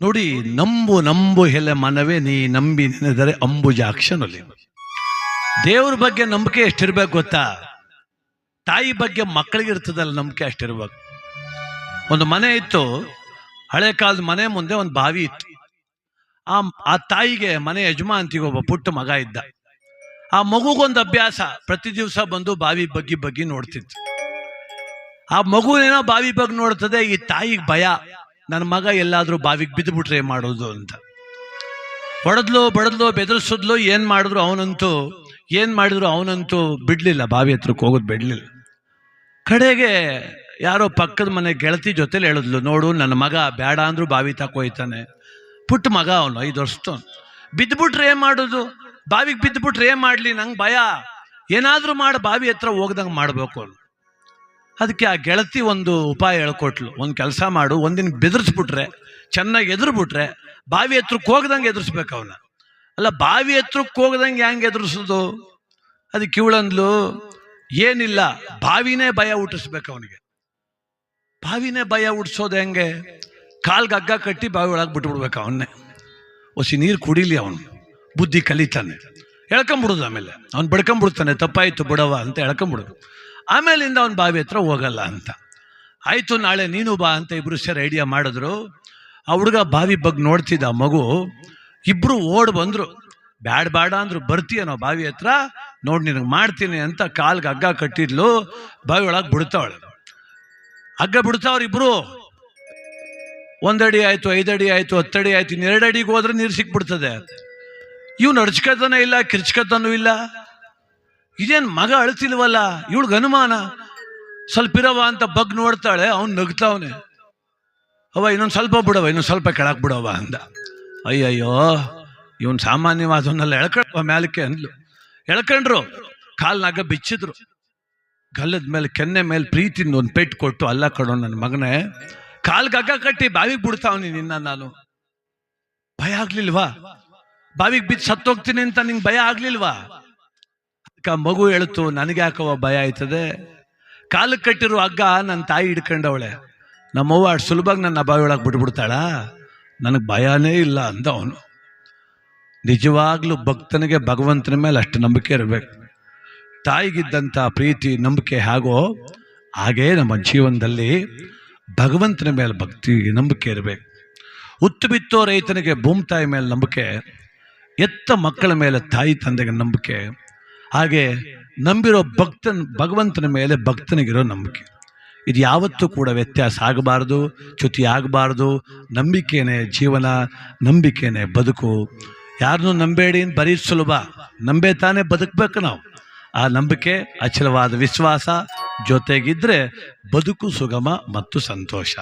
ನೋಡಿ, ನಂಬು ನಂಬು ಹೆಲೆ ಮನವೇ, ನೀ ನಂಬಿ ನೆನೆದರೆ ಅಂಬುಜಾಕ್ಷನಲ್ಲಿ ದೇವ್ರ ಬಗ್ಗೆ ನಂಬಿಕೆ ಎಷ್ಟಿರ್ಬೇಕು ಗೊತ್ತಾ? ತಾಯಿ ಬಗ್ಗೆ ಮಕ್ಕಳಿಗೆ ಇರ್ತದಲ್ಲ ನಂಬಿಕೆ ಅಷ್ಟಿರ್ಬೇಕು. ಒಂದು ಮನೆ ಇತ್ತು, ಹಳೆ ಕಾಲದ ಮನೆ ಮುಂದೆ ಒಂದು ಬಾವಿ ಇತ್ತು. ಆ ಆ ತಾಯಿಗೆ ಮನೆ ಯಜಮಾಂತಿಗೆ ಒಬ್ಬ ಪುಟ್ಟ ಮಗ ಇದ್ದ. ಆ ಮಗುಗೊಂದು ಅಭ್ಯಾಸ, ಪ್ರತಿ ದಿವಸ ಬಂದು ಬಾವಿ ಬಗ್ಗಿ ಬಗ್ಗಿ ನೋಡ್ತಿತ್ತು. ಆ ಮಗುನೇನೋ ಬಾವಿ ಬಗ್ಗೆ ನೋಡ್ತದೆ, ಈ ತಾಯಿಗೆ ಭಯ. ನನ್ನ ಮಗ ಎಲ್ಲಾದರೂ ಬಾವಿಗೆ ಬಿದ್ದುಬಿಟ್ರೆ ಮಾಡೋದು ಅಂತ. ಹೊಡೆದ್ಲು ಬಡದ್ಲು, ಬೆದರಿಸಿದ್ಲು ಏನು ಮಾಡಿದ್ರು ಅವನಂತೂ, ಏನು ಮಾಡಿದ್ರು ಅವನಂತೂ ಬಿಡಲಿಲ್ಲ, ಬಾವಿ ಹತ್ರಕ್ಕೆ ಹೋಗೋದು ಬಿಡಲಿಲ್ಲ. ಕಡೆಗೆ ಯಾರೋ ಪಕ್ಕದ ಮನೆ ಗೆಳತಿ ಜೊತೆಲಿ ಹೇಳಿದ್ಲು, ನೋಡು, ನನ್ನ ಮಗ ಬೇಡ ಅಂದರೂ ಬಾವಿ ತಕೋಯ್ತಾನೆ ಪುಟ್ಟ ಮಗ ಅವನು, ಐದು ವರ್ಷದ ಬಿದ್ದುಬಿಟ್ರೆ ಏನ್ ಮಾಡೋದು? ಬಾವಿಗೆ ಬಿದ್ದುಬಿಟ್ರೆ ಏನ್ ಮಾಡ್ಲಿ? ನಂಗೆ ಭಯ. ಏನಾದರೂ ಮಾಡಿ, ಬಾವಿ ಹತ್ರ ಹೋಗ್ದಂಗೆ ಮಾಡಬೇಕು ಅವ್ನು. ಅದಕ್ಕೆ ಆ ಗೆಳತಿ ಒಂದು ಉಪಾಯ ಹೇಳ್ಕೊಟ್ಲು. ಒಂದು ಕೆಲಸ ಮಾಡು, ಒಂದಿನ ಬೆದರಿಸ್ಬಿಟ್ರೆ, ಚೆನ್ನಾಗಿ ಎದುರುಬಿಟ್ರೆ, ಬಾವಿ ಹತ್ರಕ್ಕೆ ಹೋಗ್ದಂಗೆ ಎದುರಿಸ್ಬೇಕು ಅವನ. ಅಲ್ಲ, ಬಾವಿ ಹತ್ರಕ್ಕೆ ಹೋಗ್ದಂಗೆ ಹೆಂಗೆ ಎದುರಿಸೋದು? ಅದಕ್ಕೆ ಇವಳಂದ್ಲು, ಏನಿಲ್ಲ, ಬಾವಿನೇ ಭಯ ಹುಟ್ಟಿಸ್ಬೇಕು ಅವನಿಗೆ. ಬಾವಿನೇ ಭಯ ಹುಟ್ಟಿಸೋದು ಹೆಂಗೆ? ಕಾಲ್ಗೆ ಹಗ್ಗ ಕಟ್ಟಿ ಬಾವಿ ಒಳಗೆ ಬಿಟ್ಬಿಡ್ಬೇಕು ಅವನ್ನೇ. ಒಸಿ ನೀರು ಕುಡಿಲಿ ಅವನು. ಬುದ್ಧಿ ಕಲಿತಾನೆ. ಎಳ್ಕೊಂಬಿಡುದು ಆಮೇಲೆ. ಅವ್ನು ಬಡ್ಕೊಂಬಿಡ್ತಾನೆ ತಪ್ಪಾಯಿತು ಬಿಡವ ಅಂತ ಎಳ್ಕೊಂಬಿಡುದು. ಆಮೇಲಿಂದ ಅವ್ನು ಬಾವಿ ಹತ್ರ ಹೋಗಲ್ಲ ಅಂತ. ಆಯಿತು, ನಾಳೆ ನೀನು ಬಾ ಅಂತ ಇಬ್ರು ಸೇರಿ ಐಡಿಯಾ ಮಾಡಿದ್ರು. ಆ ಹುಡುಗ ಬಾವಿ ಬಗ್ಗೆ ನೋಡ್ತಿದ್ದ ಮಗು. ಇಬ್ರು ಓಡ್ ಬಂದ್ರು. ಬ್ಯಾಡ ಬೇಡ ಅಂದ್ರು ಬರ್ತೀಯನೋ ಬಾವಿ ಹತ್ರ? ನೋಡಿ ನಿನಗೆ ಮಾಡ್ತೀನಿ ಅಂತ ಕಾಲ್ಗೆ ಹಗ್ಗ ಕಟ್ಟಿದ್ಲು. ಬಾವಿ ಒಳಗೆ ಬಿಡ್ತಾವಳೆ. ಹಗ್ಗ ಬಿಡ್ತಾವ್ರ ಇಬ್ರು. ಒಂದಡಿ ಆಯಿತು, ಐದಡಿ ಆಯಿತು, ಹತ್ತಡಿ ಆಯಿತು ಇನ್ನೆರಡು ಅಡಿಗೆ ಹೋದ್ರೆ ನೀರು ಸಿಕ್ಬಿಡ್ತದೆ. ಇವ್ನು ನಡ್ಚ್ಕತನ ಇಲ್ಲ, ಕಿರ್ಚ್ಕತನೂ ಇಲ್ಲ. ಇದೇನ್ ಮಗ ಅಳ್ತಿಲ್ವಲ್ಲ? ಇವಳಿಗೆ ಅನುಮಾನ? ಸ್ವಲ್ಪ ಇರವ ಅಂತ ಬಗ್ ನೋಡ್ತಾಳೆ, ಅವ್ನು ನಗ್ತಾವನೆ. ಅವ ಇನ್ನೊಂದು ಸ್ವಲ್ಪ ಬಿಡವ ಇನ್ನೊಂದು ಸ್ವಲ್ಪ ಕೆಳಕ್ ಬಿಡವ ಅಂದ. ಅಯ್ಯಯ್ಯೋ, ಇವನ್ ಸಾಮಾನ್ಯವಾದವನ್ನೆಲ್ಲ ಎಳ್ಕೊಂಡ್ವ ಮ್ಯಾಲಕ್ಕೆ ಅಂದ್ಲು. ಎಳ್ಕೊಂಡ್ರು ಕಾಲ್ನಾಗ ಬಿಚ್ಚಿದ್ರು. ಗಲ್ಲದ ಮೇಲೆ ಕೆನ್ನೆ ಮೇಲೆ ಪ್ರೀತಿಯಿಂದ ಒಂದು ಪೆಟ್ಟು ಕೊಟ್ಟು ಅಲ್ಲ ಕಡೋ ನನ್ನ ಮಗನೇ ಕಾಲ್ಗೆ ಹಗ್ಗ ಕಟ್ಟಿ ಬಾವಿಗೆ ಬಿಡ್ತಾವನಿ ನಿನ್ನ ನಾನು. ಭಯ ಆಗ್ಲಿಲ್ವಾ? ಬಾವಿಗೆ ಬಿದ್ದು ಸತ್ತೋಗ್ತೀನಿ ಅಂತ ನಿಂಗೆ ಭಯ ಆಗ್ಲಿಲ್ವಾ? ಆ ಮಗು ಹೇಳ್ತು ನನಗೆ ಯಾಕವ ಭಯ ಆಯ್ತದೆ? ಕಾಲು ಕಟ್ಟಿರೋ ಹಗ್ಗ ನನ್ನ ತಾಯಿ ಹಿಡ್ಕೊಂಡವಳೆ. ನಮ್ಮವ್ವ ಅಷ್ಟು ಸುಲಭವಾಗಿ ನನ್ನ ಬಾವಿ ಒಳಗೆ ಬಿಟ್ಬಿಡ್ತಾಳ. ನನಗೆ ಭಯನೇ ಇಲ್ಲ ಅಂದ ಅವನು ನಿಜವಾಗ್ಲೂ ಭಕ್ತನಿಗೆ ಭಗವಂತನ ಮೇಲೆ ಅಷ್ಟು ನಂಬಿಕೆ ಇರಬೇಕು. ತಾಯಿಗಿದ್ದಂಥ ಪ್ರೀತಿ, ನಂಬಿಕೆ ಹಾಗೋ ಹಾಗೇ ನಮ್ಮ ಜೀವನದಲ್ಲಿ ಭಗವಂತನ ಮೇಲೆ ಭಕ್ತಿ ನಂಬಿಕೆ ಇರಬೇಕು. ಉತ್ತು ಬಿತ್ತೋ ರೈತನಿಗೆ ಭೂಮಿ ತಾಯಿ ಮೇಲೆ ನಂಬಿಕೆ, ಎತ್ತ ಮಕ್ಕಳ ಮೇಲೆ ತಾಯಿ ತಂದೆಗೆ ನಂಬಿಕೆ ಹಾಗೆ ನಂಬಿರೋ ಭಕ್ತನ, ಭಗವಂತನ ಮೇಲೆ ಭಕ್ತನಿಗಿರೋ ನಂಬಿಕೆ. ಇದು ಯಾವತ್ತೂ ಕೂಡ ವ್ಯತ್ಯಾಸ ಆಗಬಾರ್ದು ಚ್ಯುತಿ ಆಗಬಾರ್ದು ನಂಬಿಕೆನೇ ಜೀವನ, ನಂಬಿಕೆನೇ ಬದುಕು. ಯಾರನ್ನೂ ನಂಬೇಡಿ ಬರೀ ಸುಲಭ. ನಂಬೇ ತಾನೇ ಬದುಕಬೇಕು ನಾವು. ಆ ನಂಬಿಕೆ, ಅಚಲವಾದ ವಿಶ್ವಾಸ, ಜೊತೆಗಿದ್ರೆ ಬದುಕು ಸುಗಮ ಮತ್ತು ಸಂತೋಷ.